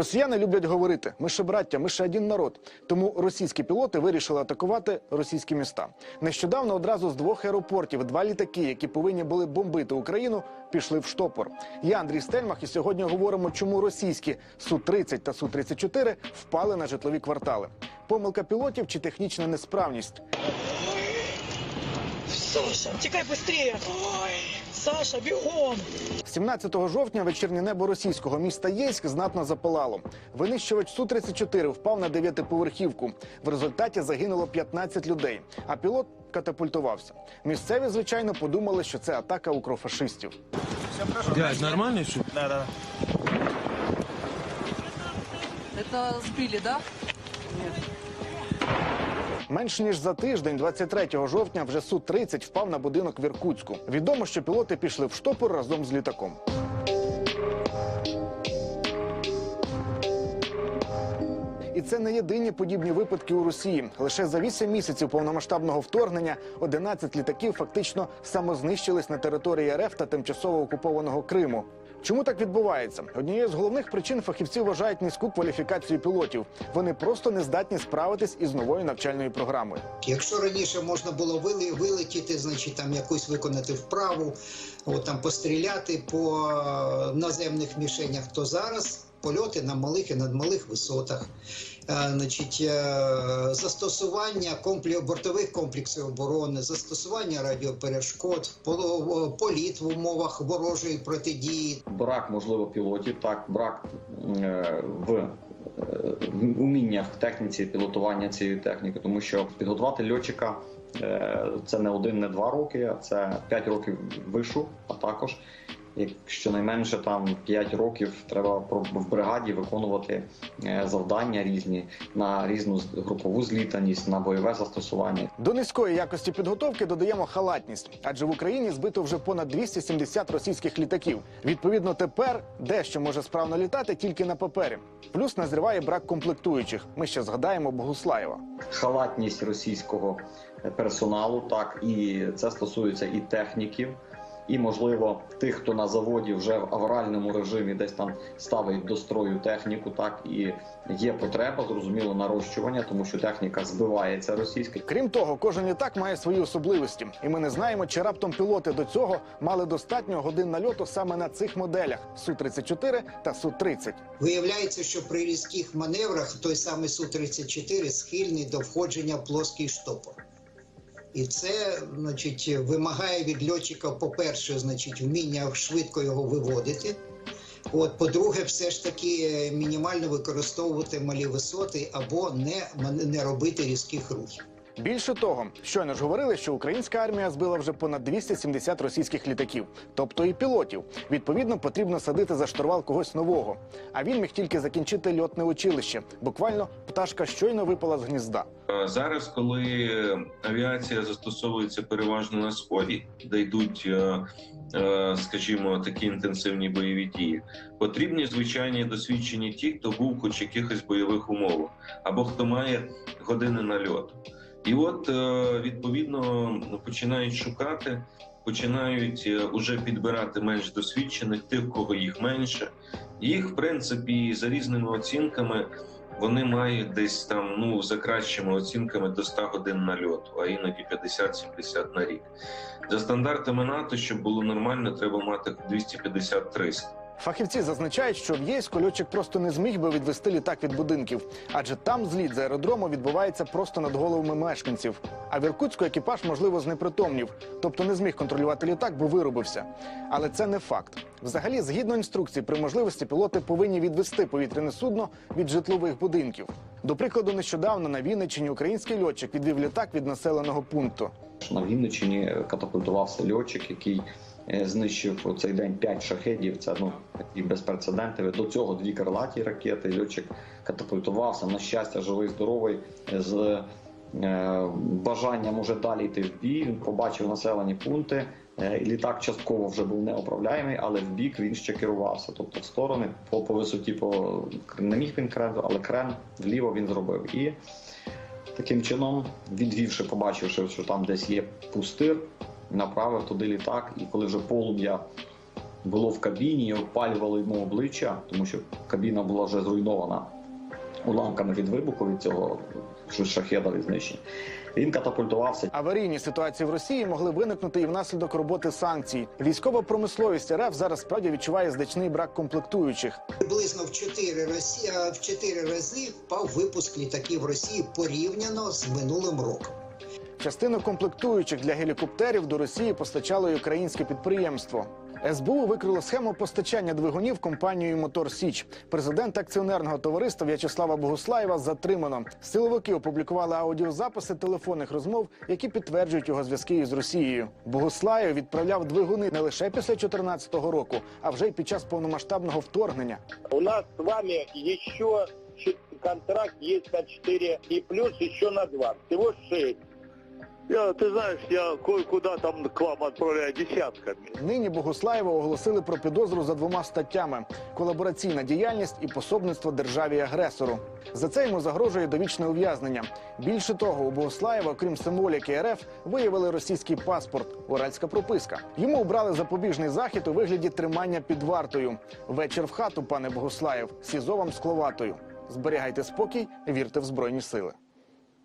Росіяни люблять говорити: ми ще браття, ми ще один народ. Тому російські пілоти вирішили атакувати російські міста. Нещодавно одразу з двох аеропортів два літаки, які повинні були бомбити Україну, пішли в штопор. Я Андрій Стельмах, і сьогодні говоримо, чому російські су 30 та су 34 впали на житлові квартали. Помилка пілотів чи технічна несправність. Саша, тікай быстрее! Ой, Саша, бігом! 17 жовтня вечірнє небо російського міста Єйськ знатно запалало. Винищувач су 34 впав на дев'ятиповерхівку. В результаті загинуло 15 людей, а пілот катапультувався. Місцеві, звичайно, подумали, що це атака укрофашистів. Дядь, нормально все? Да, да. Это сбили, да? Менш ніж за тиждень, 23 жовтня, вже су 30 впав на будинок в Іркутську. Відомо, що пілоти пішли в штопор разом з літаком. І це не єдині подібні випадки у Росії. Лише за 8 місяців повномасштабного вторгнення 11 літаків фактично самознищились на території РФ та тимчасово окупованого Криму. Чому так відбувається? Однією з головних причин фахівці вважають низьку кваліфікацію пілотів. Вони просто не здатні справитись із новою навчальною програмою. Якщо раніше можна було вилетіти, значить там якусь виконати вправу, от там постріляти по е, наземних мішенях, то зараз польоти на малих і надмалих висотах. Е, Значить, е, застосування комплі... бортових комплексів оборони, застосування радіоперешкод, політ в умовах ворожої протидії, брак, можливо, пілотів, так, брак е, в уміннях техніці пілотування цієї техніки, тому що підготувати льотчика це не один, не два роки, а це 5 років вишу, а також. Як Щонайменше там 5 років треба в бригаді виконувати е, завдання різні на різну групову злітаність, на бойове застосування. До низької якості підготовки додаємо халатність, адже в Україні збито вже понад 270 російських літаків. Відповідно, тепер дещо може справно літати тільки на папері. Плюс назріває брак комплектуючих. Ми ще згадаємо Богуслаєва. халатність російського персоналу, так і це стосується і техніків, і можливо тих, хто на заводі вже в авральному режимі десь там ставить до строю техніку, так і є потреба зрозуміло нарощування, тому що техніка збивається російська. Крім того, кожен літак має свої особливості, і ми не знаємо, чи раптом пілоти до цього мали достатньо годин нальоту саме на цих моделях су 34 та су 30 Виявляється, що при різких маневрах той самий Су-34 схильний до входження в плоский штопор. І це, значить, вимагає від льотчика, по-перше, значить, вміння швидко його виводити. От, по-друге, все ж таки е, мінімально використовувати малі висоти або не, не робити різких рухів. Більше того, щойно ж говорили, що українська армія збила вже понад 270 російських літаків, тобто і пілотів. Відповідно, потрібно садити за штурвал когось нового. А він міг тільки закінчити льотне училище. Буквально пташка щойно випала з гнізда. Е, Зараз, коли авіація застосовується переважно на сході, де йдуть, е, е, скажімо, такі інтенсивні бойові дії, потрібні звичайні досвідчені ті, хто був хоч якихось бойових умовах, або хто має години нальоту. І от е, відповідно починають шукати, починають е, уже підбирати менш досвідчених, тих, кого їх менше. Їх, в принципі, за різними оцінками вони мають десь там, ну за кращими оцінками до 100 годин нальоту, а іноді 50-70 на рік. За стандартами НАТО, щоб було нормально, треба мати 250-300. Фахівці зазначають, що в Єйську льотчик просто не зміг би відвести літак від будинків, адже там зліт з аеродрому відбувається просто над головами мешканців. А в Іркутську екіпаж, можливо, знепритомнів, тобто не зміг контролювати літак, бо виробився. Але це не факт. Взагалі, згідно інструкції, при можливості пілоти повинні відвести повітряне судно від житлових будинків. До прикладу, нещодавно на Вінниччині український льотчик відвів літак від населеного пункту. На Вінниччині катапультувався льотчик, який е, знищив у цей день 5 шахедів. Це ну такі безпрецедентові. До цього дві крилаті ракети. Льотчик катапультувався. На щастя, живий, здоровий з е, бажанням уже далі йти в бій. Він побачив населені пункти. Е, Літак частково вже був неуправляємий, але в бік він ще керувався. Тобто в сторони по, по висоті по не міг він крен, але крен вліво він зробив. І таким чином, відвівши, побачивши, що там десь є пустир, направив туди літак, і коли вже полум'я було в кабіні, і обпалювали йому обличчя, тому що кабіна була вже зруйнована уламками від вибуху від цього шахеда від знищення. Він катапультувався Аварійні ситуації в Росії могли виникнути і внаслідок роботи санкцій. Військова промисловість РФ зараз справді відчуває значний брак комплектуючих. Приблизно в 4 рази, в 4 рази впав випуск літаків Росії порівняно з минулим роком. Частину комплектуючих для гелікоптерів до Росії постачало й українське підприємство. СБУ викрило схему постачання двигунів компанією Мотор Січ. Президент акціонерного товариства В'ячеслава Богуслаєва затримано. Силовики опублікували аудіозаписи телефонних розмов, які підтверджують його зв'язки із Росією. Богуслаєв відправляв двигуни не лише після 2014 року, а вже й під час повномасштабного вторгнення. У нас с вами еще ч- контракт есть на 4 и плюс еще на 2. Всего 6. Я, ты знаешь, я кое-куда там к вам отправляю десятками. Нині Богуслаєва оголосили про підозру за двома статтями: колабораційна діяльність і пособництво державі-агресору. За це йому загрожує довічне ув'язнення. Більше того, у Богуслаєва, окрім символіки РФ, виявили російський паспорт, уральська прописка. Йому обрали запобіжний захід у вигляді тримання під вартою. Вечір в хату, пане Богуслаєв, сізо вам скловатою. Зберігайте спокій, вірте в збройні сили.